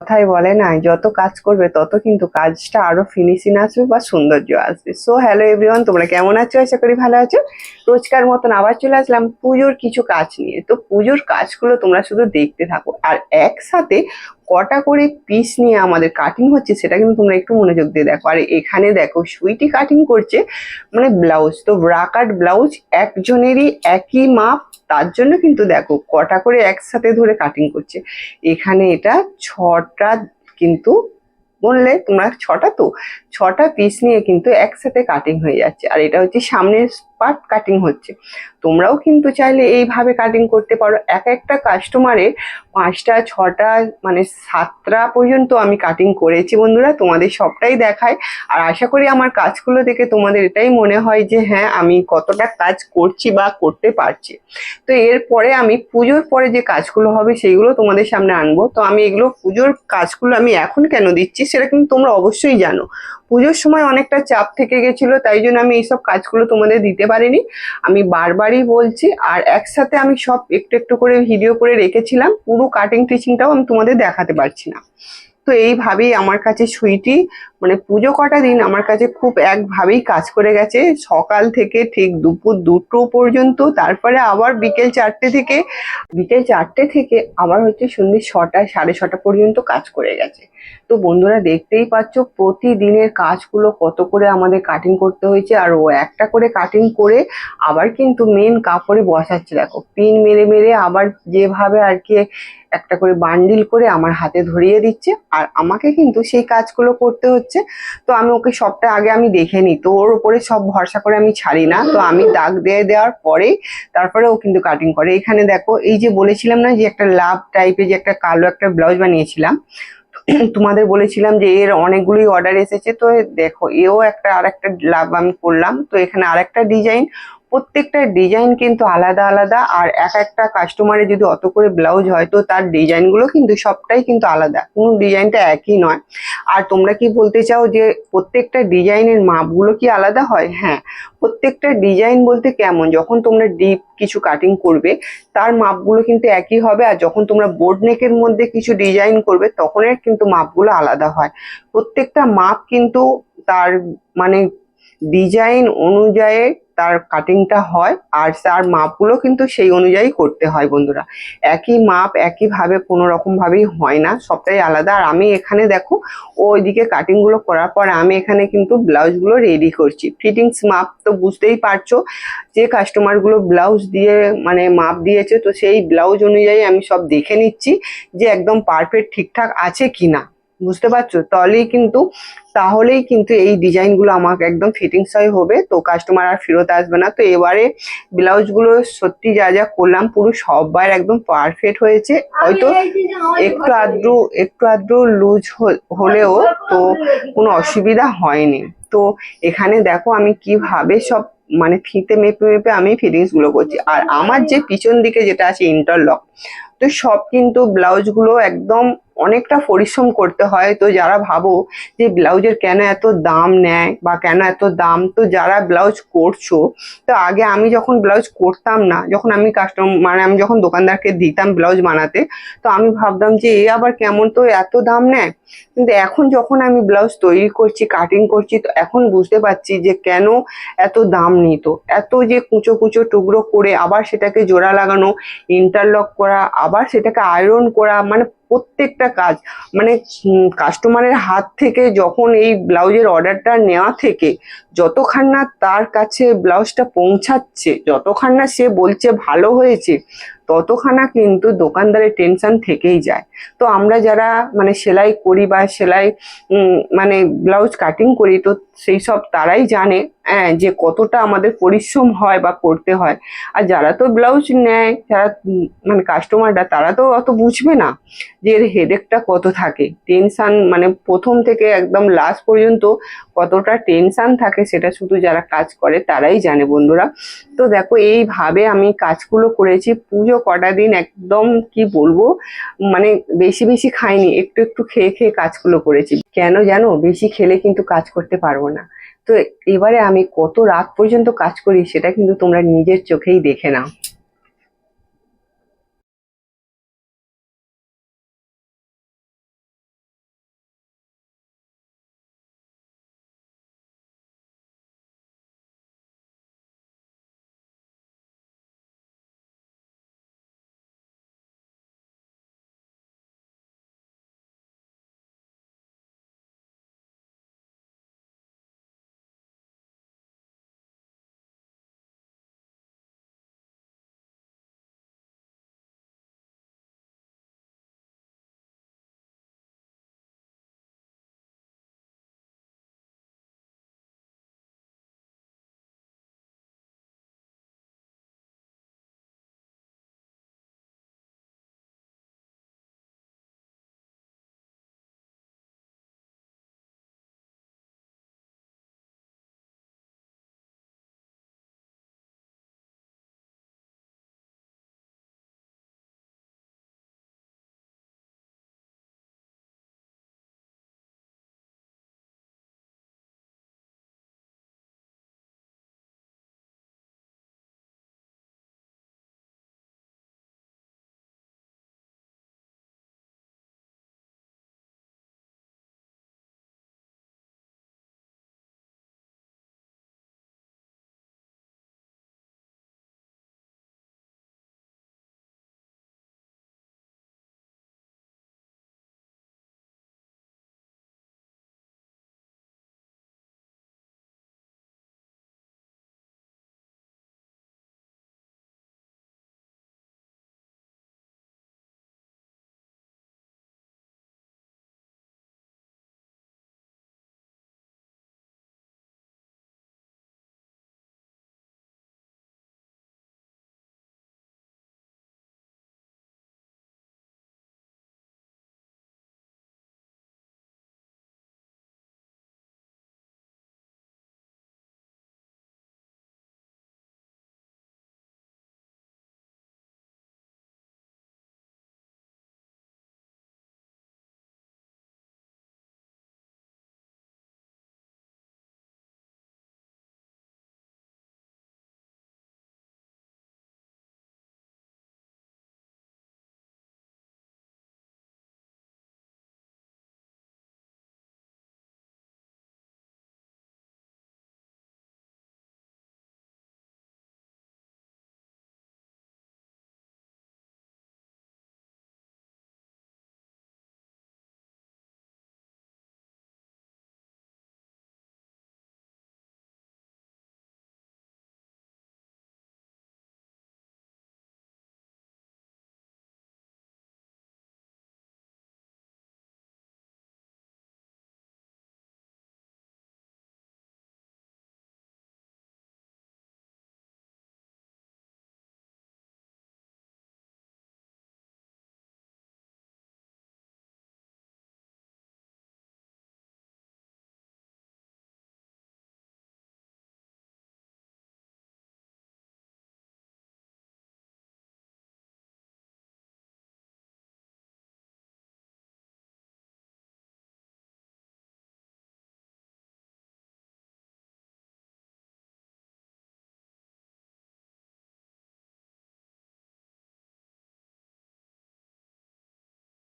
কথাই বলে না, যত কাজ করবে তত কিন্তু কাজটা আরও ফিনিশিং আসবে বা সৌন্দর্য আসবে। সো হ্যালো এভরিওয়ান তোমরা কেমন আছো? আশা করি ভালো আছো। রোজকার মতন আবার চলে আসলাম পুজোর কিছু কাজ নিয়ে। তো পুজোর কাজগুলো তোমরা শুধু দেখতে থাকো আর একসাথে কটা করে পিস নিয়ে আমাদের কাটিং হচ্ছে সেটা কিন্তু তোমরা একটু মনোযোগ দিয়ে দেখো। আর এখানে দেখো, সুইটি কাটিং করছে মানে ব্লাউজ তো ব্রাকাট ব্লাউজ একজনেরই একই মাপ, তার জন্য কিন্তু দেখো কটা করে একসাথে ধরে কাটিং করছে। এখানে এটা ছটা কিন্তু বললে তোমরা ছটা তো, ছটা পিস নিয়ে কিন্তু একসাথে কাটিং হয়ে যাচ্ছে। আর এটা হচ্ছে সামনের পার্ট কাটিং হচ্ছে। তোমরাও কিন্তু চাইলে এইভাবে কাটিং করতে পারো। এক একটা কাস্টমারের পাঁচটা, ছটা মানে সাতটা পর্যন্ত আমি কাটিং করেছি বন্ধুরা, তোমাদের সবটাই দেখায়। আর আশা করি আমার কাজগুলো দেখে তোমাদের এটাই মনে হয় যে হ্যাঁ আমি কতটা কাজ করছি বা করতে পারছি। তো এরপরে আমি পুজোর পরে যে কাজগুলো হবে, সেইগুলো তোমাদের সামনে আনব। তো আমি এগুলো পুজোর কাজগুলো আমি এখন কেন দিচ্ছি, সেটা কিন্তু তোমরা অবশ্যই জানো। পুজোর সময় অনেকটা চাপ থেকে গেছিল, তাই জন্য আমি এইসব কাজগুলো তোমাদের দিতে পারিনি। আমি বারবারই বলছি, আর একসাথে আমি সব একটু একটু করে ভিডিও করে রেখেছিলাম, পুরো কাটিং টিচিংটাও আমি তোমাদের দেখাতে পারছি না। তো এইভাবেই আমার কাছে সুইটি মানে পুজো কটা দিন আমার কাছে খুব একভাবেই কাজ করে গেছে। সকাল থেকে ঠিক দুপুর দুটো পর্যন্ত, তারপরে আবার বিকেল চারটে থেকে, বিকেল চারটে থেকে আবার হচ্ছে সন্ধ্যে ছটা, সাড়ে ছটা পর্যন্ত কাজ করে গেছে। তো বন্ধুরা দেখতেই পাচ্ছ প্রতিদিনের কাজগুলো কত করে আমাদের কাটিং করতে হয়েছে, আর ও একটা করে কাটিং করে আবার কিন্তু মেন কাপড়ে বসাচ্ছে। দেখো পিন মেরে মেরে আবার যেভাবে আর কি একটা করে বান্ডিল করে আমার হাতে ধরিয়ে দিচ্ছে, আর আমাকে কিন্তু সেই কাজগুলো করতে হচ্ছে। তো আমি ওকে সবটা আগে আমি দেখে নিই, তো ওর উপরে সব ভরসা করে আমি ছাড়ি না। তো আমি দাগ দিয়ে দেওয়ার পরেই তারপরে ও কিন্তু কাটিং করে। এখানে দেখো, এই যে বলেছিলাম না যে একটা লাভ টাইপের যে একটা কালো একটা ব্লাউজ বানিয়েছিলাম তোমাদের বলেছিলাম যে এর অনেকগুলোই অর্ডার এসেছে, তো দেখো, এও একটা আর একটা লাভ আমি করলাম। তো এখানে আর একটা ডিজাইন প্রত্যেকটা ডিজাইন কিন্তু আলাদা আলাদা, আর এক একটা কাস্টমারের যদি অত করে ব্লাউজ হয়, তো তার ডিজাইনগুলো কিন্তু সবটাই কিন্তু আলাদা। কোনো ডিজাইনটা একই নয়। আর তোমরা কি বলতে চাও যে প্রত্যেকটা ডিজাইনের মাপগুলো কি আলাদা হয়? হ্যাঁ প্রত্যেকটা ডিজাইন বলতে কেমন? যখন তোমরা ডিপ কিছু কাটিং করবে, তার মাপগুলো কিন্তু একই হবে, আর যখন তোমরা বোর্ড নেকের মধ্যে কিছু ডিজাইন করবে তখনের কিন্তু মাপগুলো আলাদা হয়। প্রত্যেকটা মাপ কিন্তু তার মানে ডিজাইন অনুযায়ী তার কাটিংটা হয় আর তার মাপগুলো কিন্তু সেই অনুযায়ী করতে হয় বন্ধুরা। একই মাপ একইভাবে কোনো রকম ভাবেই হয় না, সবটাই আলাদা। আর আমি এখানে দেখো ওইদিকে কাটিংগুলো করার পর আমি এখানে কিন্তু ব্লাউজগুলো রেডি করছি। ফিটিংস মাপ তো বুঝতেই পারছ, যে কাস্টমারগুলো ব্লাউজ দিয়ে মানে মাপ দিয়েছে, তো সেই ব্লাউজ অনুযায়ী আমি সব দেখে নিচ্ছি যে একদম পারফেক্ট ঠিকঠাক আছে কি না বুঝতে পারছ? তাহলেই কিন্তু তাহলেই কিন্তু এই ডিজাইনগুলো আমাকে একদম ফিটিংস হয় হবে। তো কাস্টমার আর ফেরত আসবে না। তো এবারে ব্লাউজগুলো সত্যি যা যা করলাম পুরো সববার একদম পারফেক্ট হয়েছে। হয়তো একটু আদ্রু একটু আদ্রু লুজ হলেও তো কোনো অসুবিধা হয়নি। তো এখানে দেখো আমি কীভাবে সব মানে ফিতে মেপে মেপে আমি ফিটিংসগুলো করছি। আর আমার যে পিছন দিকে যেটা আছে ইন্টারলক তো সব কিন্তু ব্লাউজগুলো একদম অনেকটা পরিশ্রম করতে হয়। তো যারা ভাবো যে ব্লাউজের কেন এত দাম নেয় বা কেন এত দাম, তো যারা ব্লাউজ করছ, তো আগে আমি যখন ব্লাউজ করতাম না, যখন আমি কাস্টম মানে আমি যখন দোকানদারকে দিতাম ব্লাউজ বানাতে, তো আমি ভাবতাম যে এ আবার কেমন তো এত দাম নেয়? কিন্তু এখন যখন আমি ব্লাউজ তৈরি করছি কাটিং করছি, তো এখন বুঝতে পারছি যে কেন এত দাম নিত এত যে কুচো কুচো টুকরো করে আবার সেটাকে জোড়া লাগানো ইন্টারলক করা, আবার সেটাকে আয়রন করা মানে প্রত্যেকটা কাজ। মানে কাস্টমারের হাত থেকে যখন এই ব্লাউজের অর্ডারটা নেওয়া থেকে যতক্ষণ না তার কাছে ব্লাউজটা পৌঁছাচ্ছে যতক্ষণ না সে বলছে ভালো হয়েছে, ততখানা কিন্তু দোকানদারের টেনশন থেকেই যায়। তো আমরা যারা মানে সেলাই করি বা সেলাই মানে ব্লাউজ কাটিং করি, তো সেই সব তারাই জানে হ্যাঁ যে কতটা আমাদের পরিশ্রম হয় বা করতে হয়। আর যারা তো ব্লাউজ নেয়, যারা মানে কাস্টমাররা, তারা তো অত বুঝবে না যে এর হেডেকটা কত থাকে। টেনশান মানে প্রথম থেকে একদম লাস্ট পর্যন্ত কতটা টেনশান থাকে সেটা শুধু যারা কাজ করে, তারাই জানে বন্ধুরা। তো দেখো, এইভাবে আমি কাজগুলো করেছি, পুজো কটা দিন একদম কি বলব মানে বেশি বেশি খাইনি, একটু একটু খেয়ে খেয়ে কাজগুলো করেছি। কেন জানো? বেশি খেলে কিন্তু কাজ করতে না। তো এবারে আমি কত রাত পর্যন্ত কাজ করি সেটা কিন্তু তোমরা নিজের চোখেই দেখে নাও।